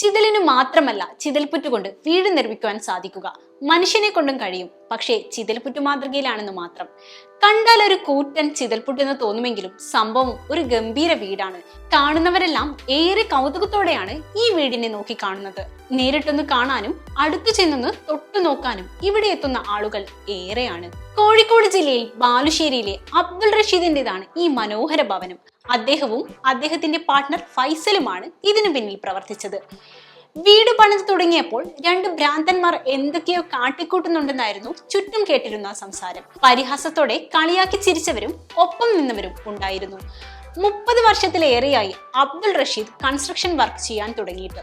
ചിതലിന് മാത്രമല്ല ചിതൽപ്പുറ്റുകൊണ്ട് വീട് നിർമ്മിക്കുവാൻ സാധിക്കുക. മനുഷ്യനെ കൊണ്ടും കഴിയും. പക്ഷേ ചിതൽപുറ്റു മാതൃകയിലാണെന്ന് മാത്രം. കണ്ടാൽ ഒരു കൂറ്റൻ ചിതൽപുട്ടെന്ന് തോന്നുമെങ്കിലും സംഭവം ഒരു ഗംഭീര വീടാണ്. കാണുന്നവരെല്ലാം ഏറെ കൗതുകത്തോടെയാണ് ഈ വീടിനെ നോക്കി കാണുന്നത്. നേരിട്ടൊന്ന് കാണാനും അടുത്തു ചെന്നൊന്ന് തൊട്ടു നോക്കാനും ഇവിടെ എത്തുന്ന ആളുകൾ ഏറെയാണ്. കോഴിക്കോട് ജില്ലയിൽ ബാലുശ്ശേരിയിലെ അബ്ദുൾ റഷീദിന്റേതാണ് ഈ മനോഹര ഭവനം. അദ്ദേഹവും അദ്ദേഹത്തിന്റെ പാർട്ട്ണർ ഫൈസലുമാണ് ഇതിനു പിന്നിൽ പ്രവർത്തിച്ചത്. വീട് പണിത് തുടങ്ങിയപ്പോൾ രണ്ട് ഭ്രാന്തന്മാർ എന്തൊക്കെയോ കാട്ടിക്കൂട്ടുന്നുണ്ടെന്നായിരുന്നു ചുറ്റും കേട്ടിരുന്ന സംസാരം. പരിഹാസത്തോടെ കളിയാക്കി ചിരിച്ചവരും ഒപ്പം നിന്നവരും ഉണ്ടായിരുന്നു. മുപ്പത് വർഷത്തിലേറെയായി അബ്ദുൾ റഷീദ് കൺസ്ട്രക്ഷൻ വർക്ക് ചെയ്യാൻ തുടങ്ങിയിട്ട്.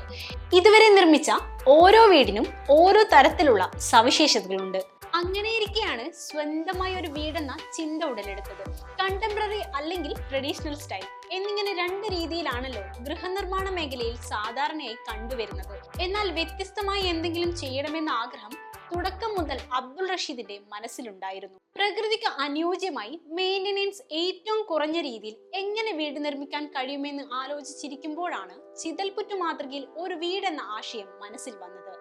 ഇതുവരെ നിർമ്മിച്ച ഓരോ വീടിനും ഓരോ തരത്തിലുള്ള സവിശേഷതകളുണ്ട്. അങ്ങനെയിരിക്കെയാണ് സ്വന്തമായി ഒരു വീടെന്ന ചിന്ത ഉടലെടുത്തത്. കണ്ടംപററി അല്ലെങ്കിൽ ട്രഡീഷണൽ സ്റ്റൈൽ എന്നിങ്ങനെ രണ്ട് രീതിയിലാണല്ലോ ഗൃഹനിർമ്മാണ മേഖലയിൽ സാധാരണയായി കണ്ടുവരുന്നത്. എന്നാൽ വ്യത്യസ്തമായി എന്തെങ്കിലും ചെയ്യണമെന്ന ആഗ്രഹം തുടക്കം മുതൽ അബ്ദുൾ റഷീദിന്റെ മനസ്സിലുണ്ടായിരുന്നു. പ്രകൃതിക്ക് അനുയോജ്യമായി മെയിന്റനൻസ് ഏറ്റവും കുറഞ്ഞ രീതിയിൽ എങ്ങനെ വീട് നിർമ്മിക്കാൻ കഴിയുമെന്ന് ആലോചിച്ചിരിക്കുമ്പോഴാണ് ചിതൽപുറ്റു മാതൃകയിൽ ഒരു വീടെന്ന ആശയം മനസ്സിൽ വന്നത്.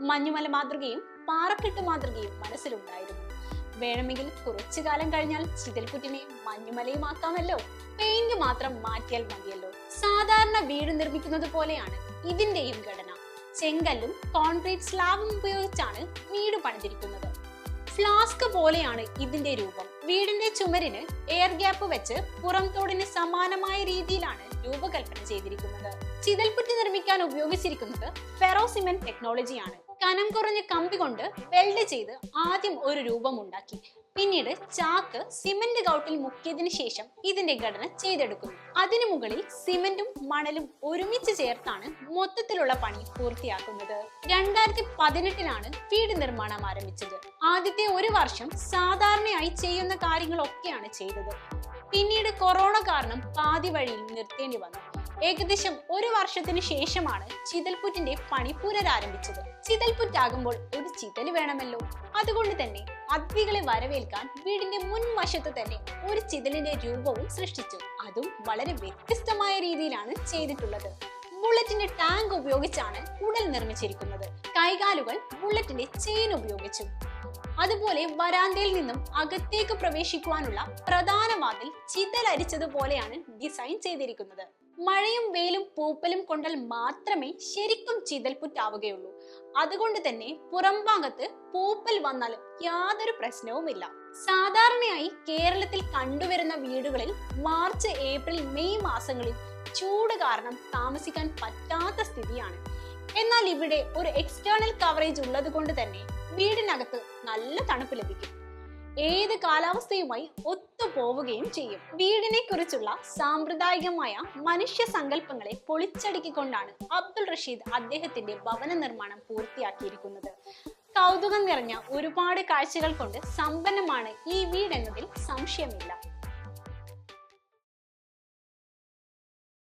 മഞ്ഞുമല മാതൃകയും പാറക്കെട്ട് മാതൃകയും മനസ്സിലുണ്ടായിരുന്നു. വേണമെങ്കിൽ കുറച്ചു കാലം കഴിഞ്ഞാൽ ചിതൽക്കുറ്റിനെ മഞ്ഞുമലയും ആക്കാമല്ലോ പെയിന്റ് മാത്രം മാറ്റിയാൽ മതിയല്ലോ? സാധാരണ വീട് നിർമ്മിക്കുന്നത് പോലെയാണ് ഇതിന്റെയും ഘടന. ചെങ്കല്ലും കോൺക്രീറ്റ് സ്ലാബും ഉപയോഗിച്ചാണ് വീട് പണിതിരിക്കുന്നത്. ഫ്ലാസ്ക് പോലെയാണ് ഇതിന്റെ രൂപം. വീടിന്റെ ചുമരിന് എയർ ഗ്യാപ്പ് വെച്ച് പുറംതോടിന് സമാനമായ രീതിയിലാണ് രൂപകൽപ്പന ചെയ്തിരിക്കുന്നത്. ചിതൽപുറ്റി നിർമ്മിക്കാൻ ഉപയോഗിച്ചിരിക്കുന്നത് ഫെറോ സിമെന്റ് ടെക്നോളജിയാണ്. കനം കുറഞ്ഞ കമ്പി കൊണ്ട് വെൽഡ് ചെയ്ത് ആദ്യം ഒരു രൂപം ഉണ്ടാക്കി പിന്നീട് ചാക്ക് സിമന്റ് കൗട്ടിൽ മുക്കിയതിനു ശേഷം ഇതിന്റെ ഘടന ചെയ്തെടുക്കുന്നു. അതിനു മുകളിൽ സിമന്റും മണലും ഒരുമിച്ച് ചേർത്താണ് മൊത്തത്തിലുള്ള പണി പൂർത്തിയാക്കുന്നത്. രണ്ടായിരത്തി പതിനെട്ടിലാണ് വീട് നിർമ്മാണം ആരംഭിച്ചത്. ആദ്യത്തെ ഒരു വർഷം സാധാരണയായി ചെയ്യുന്ന കാര്യങ്ങളൊക്കെയാണ് ചെയ്തത്. പിന്നീട് കൊറോണ കാരണം പാതി വഴിയിൽ നിർത്തേണ്ടി വന്നു. ഏകദേശം ഒരു വർഷത്തിന് ശേഷമാണ് ചിതൽപുറ്റിന്റെ പണി പുനരാരംഭിച്ചത് ചിതൽപുറ്റാകുമ്പോൾ ഒരു ചിതൽ വേണമല്ലോ. അതുകൊണ്ട് തന്നെ അതിഥികളെ വരവേൽക്കാൻ വീടിന്റെ മുൻവശത്ത് തന്നെ ഒരു ചിതലിന്റെ രൂപവും സൃഷ്ടിച്ചു. അതും വളരെ വ്യത്യസ്തമായ രീതിയിലാണ് ചെയ്തിട്ടുള്ളത്. ബുള്ളറ്റിന്റെ ടാങ്ക് ഉപയോഗിച്ചാണ് ഉടൽ നിർമ്മിച്ചിരിക്കുന്നത്. കൈകാലുകൾ ബുള്ളറ്റിന്റെ ചെയിൻ ഉപയോഗിച്ചു. അതുപോലെ വരാന്തയിൽ നിന്നും അകത്തേക്ക് പ്രവേശിക്കുവാനുള്ള പ്രധാന വാതിൽ ചിതലരിച്ചതുപോലെയാണ് ഡിസൈൻ ചെയ്തിരിക്കുന്നത്. മഴയും വെയിലും പൂപ്പലും കൊണ്ടാൽ മാത്രമേ ശരിക്കും ചീതൽപുറ്റാവുകയുള്ളൂ അതുകൊണ്ട് തന്നെ പുറംഭാഗത്ത് പൂപ്പൽ വന്നാലും യാതൊരു പ്രശ്നവുമില്ല. സാധാരണയായി കേരളത്തിൽ കണ്ടുവരുന്ന വീടുകളിൽ മാർച്ച് ഏപ്രിൽ മെയ് മാസങ്ങളിൽ ചൂട് കാരണം താമസിക്കാൻ പറ്റാത്ത സ്ഥിതിയാണ്. എന്നാൽ ഇവിടെ ഒരു എക്സ്റ്റേണൽ കവറേജ് ഉള്ളത് കൊണ്ട് തന്നെ വീടിനകത്ത് നല്ല തണുപ്പ് ലഭിക്കും. ഏത് കാലാവസ്ഥയുമായി ഒത്തുപോവുകയും ചെയ്യും. വീടിനെ കുറിച്ചുള്ള സാമ്പ്രദായികമായ മനുഷ്യ സങ്കല്പങ്ങളെ പൊളിച്ചടുക്കിക്കൊണ്ടാണ് അബ്ദുൾ റഷീദ് അദ്ദേഹത്തിന്റെ ഭവന നിർമ്മാണം പൂർത്തിയാക്കിയിരിക്കുന്നത്. കൗതുകം നിറഞ്ഞ ഒരുപാട് കാഴ്ചകൾ കൊണ്ട് സമ്പന്നമാണ് ഈ വീടെന്നതിൽ സംശയമില്ല.